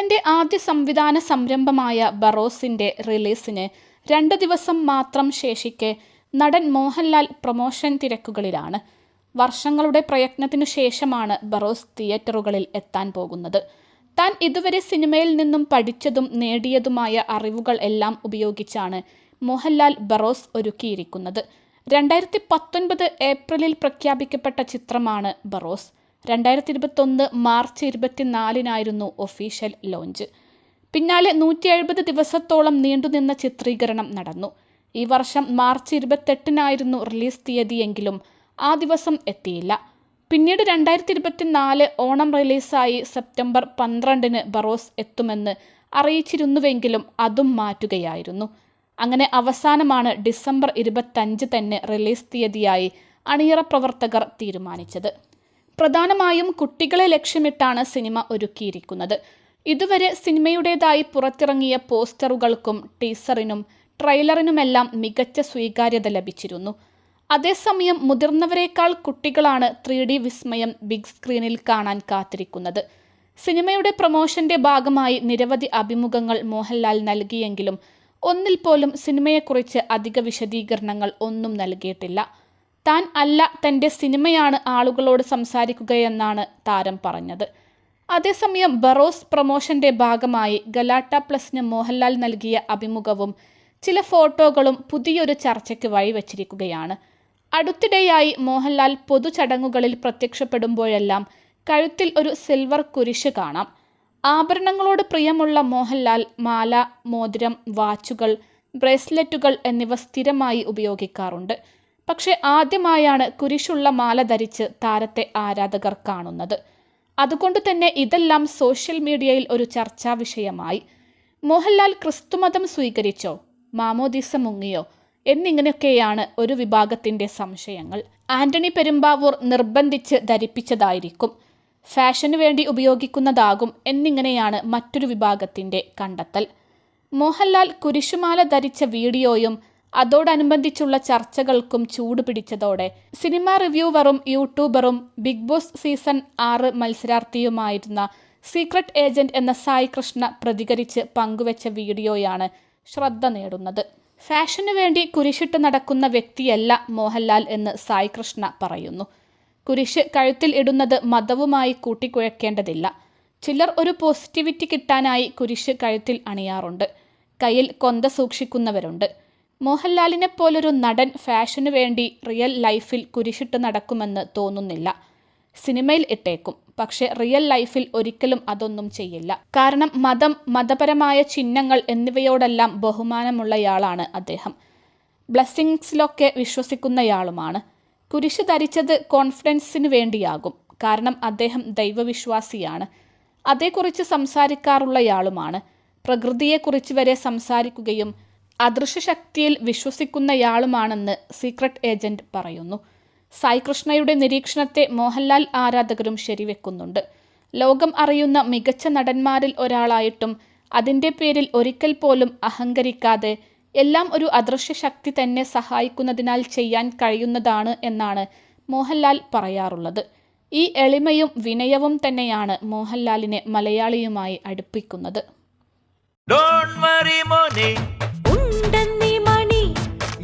തന്റെ ആദ്യ സംവിധാന സംരംഭമായ ബറോസിന്റെ റിലീസിന് രണ്ട് ദിവസം മാത്രം ശേഷിക്കെ നടൻ മോഹൻലാൽ പ്രൊമോഷൻ തിരക്കുകളിലാണ്. വർഷങ്ങളുടെ പ്രയത്നത്തിനു ശേഷമാണ് ബറോസ് തിയേറ്ററുകളിൽ എത്താൻ പോകുന്നത്. താൻ ഇതുവരെ സിനിമയിൽ നിന്നും പഠിച്ചതും നേടിയതുമായ അറിവുകൾ എല്ലാം ഉപയോഗിച്ചാണ് മോഹൻലാൽ ബറോസ് ഒരുക്കിയിരിക്കുന്നത്. രണ്ടായിരത്തി പത്തൊൻപത് ഏപ്രിലിൽ പ്രഖ്യാപിക്കപ്പെട്ട ചിത്രമാണ് ബറോസ്. രണ്ടായിരത്തി ഇരുപത്തൊന്ന് മാർച്ച് ഇരുപത്തിനാലിനായിരുന്നു ഒഫീഷ്യൽ ലോഞ്ച്. പിന്നാലെ നൂറ്റി എഴുപത് ദിവസത്തോളം നീണ്ടുനിന്ന ചിത്രീകരണം നടന്നു. ഈ വർഷം മാർച്ച് ഇരുപത്തെട്ടിനായിരുന്നു റിലീസ് തീയതിയെങ്കിലും ആ ദിവസം എത്തിയില്ല. പിന്നീട് രണ്ടായിരത്തി ഇരുപത്തിനാല് ഓണം റിലീസായി സെപ്റ്റംബർ പന്ത്രണ്ടിന് ബറോസ് എത്തുമെന്ന് അറിയിച്ചിരുന്നുവെങ്കിലും അതും മാറ്റുകയായിരുന്നു. അങ്ങനെ അവസാനമാണ് ഡിസംബർ ഇരുപത്തഞ്ച് തന്നെ റിലീസ് തീയതിയായി അണിയറ പ്രവർത്തകർ തീരുമാനിച്ചത്. പ്രധാനമായും കുട്ടികളെ ലക്ഷ്യമിട്ടാണ് സിനിമ ഒരുക്കിയിരിക്കുന്നത്. ഇതുവരെ സിനിമയുടേതായി പുറത്തിറങ്ങിയ പോസ്റ്ററുകൾക്കും ടീസറിനും ട്രെയിലറിനുമെല്ലാം മികച്ച സ്വീകാര്യത ലഭിച്ചിരുന്നു. അതേസമയം മുതിർന്നവരെക്കാൾ കുട്ടികളാണ് ത്രീ ഡി വിസ്മയം ബിഗ് സ്ക്രീനിൽ കാണാൻ കാത്തിരിക്കുന്നത്. സിനിമയുടെ പ്രൊമോഷന്റെ ഭാഗമായി നിരവധി അഭിമുഖങ്ങൾ മോഹൻലാൽ നൽകിയെങ്കിലും ഒന്നിൽ പോലും സിനിമയെക്കുറിച്ച് അധിക വിശദീകരണങ്ങൾ ഒന്നും നൽകിയിട്ടില്ല. താൻ അല്ല തന്റെ സിനിമയാണ് ആളുകളോട് സംസാരിക്കുകയെന്നാണ് താരം പറഞ്ഞത്. അതേസമയം ബറോസ് പ്രൊമോഷന്റെ ഭാഗമായി ഗലാട്ട പ്ലസിന് മോഹൻലാൽ നൽകിയ അഭിമുഖവും ചില ഫോട്ടോകളും പുതിയൊരു ചർച്ചയ്ക്ക് വഴിവെച്ചിരിക്കുകയാണ്. അടുത്തിടെയായി മോഹൻലാൽ പൊതുചടങ്ങുകളിൽ പ്രത്യക്ഷപ്പെടുമ്പോഴെല്ലാം കഴുത്തിൽ ഒരു സിൽവർ കുരിശ് കാണാം. ആഭരണങ്ങളോട് പ്രിയമുള്ള മോഹൻലാൽ മാല മോതിരം വാച്ചുകൾ ബ്രേസ്ലെറ്റുകൾ എന്നിവ സ്ഥിരമായി ഉപയോഗിക്കാറുണ്ട്. പക്ഷേ ആദ്യമായാണ് കുരിശുള്ള മാല ധരിച്ച് താരത്തെ ആരാധകർ കാണുന്നത്. അതുകൊണ്ട് തന്നെ ഇതെല്ലാം സോഷ്യൽ മീഡിയയിൽ ഒരു ചർച്ചാ വിഷയമായി. മോഹൻലാൽ ക്രിസ്തുമതം സ്വീകരിച്ചോ? മാമോദീസ മുങ്ങിയോ? എന്നിങ്ങനെയൊക്കെയാണ് ഒരു വിഭാഗത്തിന്റെ സംശയങ്ങൾ. ആന്റണി പെരുമ്പാവൂർ നിർബന്ധിച്ച് ധരിപ്പിച്ചതായിരിക്കും. ഫാഷന് വേണ്ടി ഉപയോഗിക്കുന്നതാകും എന്നിങ്ങനെയാണ് മറ്റൊരു വിഭാഗത്തിന്റെ കണ്ടെത്തൽ. മോഹൻലാൽ കുരിശുമാല ധരിച്ച വീഡിയോയും അതോടനുബന്ധിച്ചുള്ള ചർച്ചകൾക്കും ചൂട് പിടിച്ചതോടെ സിനിമാ റിവ്യൂവറും യൂട്യൂബറും ബിഗ് ബോസ് സീസൺ ആറ് മത്സരാർത്ഥിയുമായിരുന്ന സീക്രട്ട് ഏജന്റ് എന്ന സായി കൃഷ്ണ പ്രതികരിച്ച് പങ്കുവച്ച വീഡിയോയാണ് ശ്രദ്ധ നേടുന്നത്. ഫാഷനു വേണ്ടി കുരിശിട്ട് നടക്കുന്ന വ്യക്തിയല്ല മോഹൻലാൽ എന്ന് സായി കൃഷ്ണ പറയുന്നു. കുരിശ് കഴുത്തിൽ ഇടുന്നത് മതവുമായി കൂട്ടിക്കുഴക്കേണ്ടതില്ല. ചിലർ ഒരു പോസിറ്റിവിറ്റി കിട്ടാനായി കുരിശ് കഴുത്തിൽ അണിയാറുണ്ട്. കയ്യിൽ കൊന്ത സൂക്ഷിക്കുന്നവരുണ്ട്. മോഹൻലാലിനെ പോലൊരു നടൻ ഫാഷനു വേണ്ടി റിയൽ ലൈഫിൽ കുരിശിട്ട് നടക്കുമെന്ന് തോന്നുന്നില്ല. സിനിമയിൽ ഇട്ടേക്കും. പക്ഷെ റിയൽ ലൈഫിൽ ഒരിക്കലും അതൊന്നും ചെയ്യില്ല. കാരണം മതം മതപരമായ ചിഹ്നങ്ങൾ എന്നിവയോടെല്ലാം ബഹുമാനമുള്ളയാളാണ് അദ്ദേഹം. ബ്ലെസ്സിങ്സിലൊക്കെ വിശ്വസിക്കുന്നയാളുമാണ്. കുരിശ് ധരിച്ചത് കോൺഫിഡൻസിന് വേണ്ടിയാകും. കാരണം അദ്ദേഹം ദൈവവിശ്വാസിയാണ്. അതേക്കുറിച്ച് സംസാരിക്കാറുള്ളയാളുമാണ്. പ്രകൃതിയെക്കുറിച്ച് വരെ സംസാരിക്കുകയും അദൃശ്യശക്തിയിൽ വിശ്വസിക്കുന്നയാളുമാണെന്ന് സീക്രട്ട് ഏജന്റ് പറയുന്നു. സായി കൃഷ്ണയുടെ നിരീക്ഷണത്തെ മോഹൻലാൽ ആരാധകരും ശരിവെക്കുന്നുണ്ട്. ലോകം അറിയുന്ന മികച്ച നടന്മാരിൽ ഒരാളായിട്ടും അതിന്റെ പേരിൽ ഒരിക്കൽ പോലും അഹങ്കരിക്കാതെ എല്ലാം ഒരു അദൃശ്യ ശക്തി തന്നെ സഹായിക്കുന്നതിനാൽ ചെയ്യാൻ കഴിയുന്നതാണ് എന്നാണ് മോഹൻലാൽ പറയാറുള്ളത്. ഈ എളിമയും വിനയവും തന്നെയാണ് മോഹൻലാലിനെ മലയാളിയുമായി അടുപ്പിക്കുന്നത്.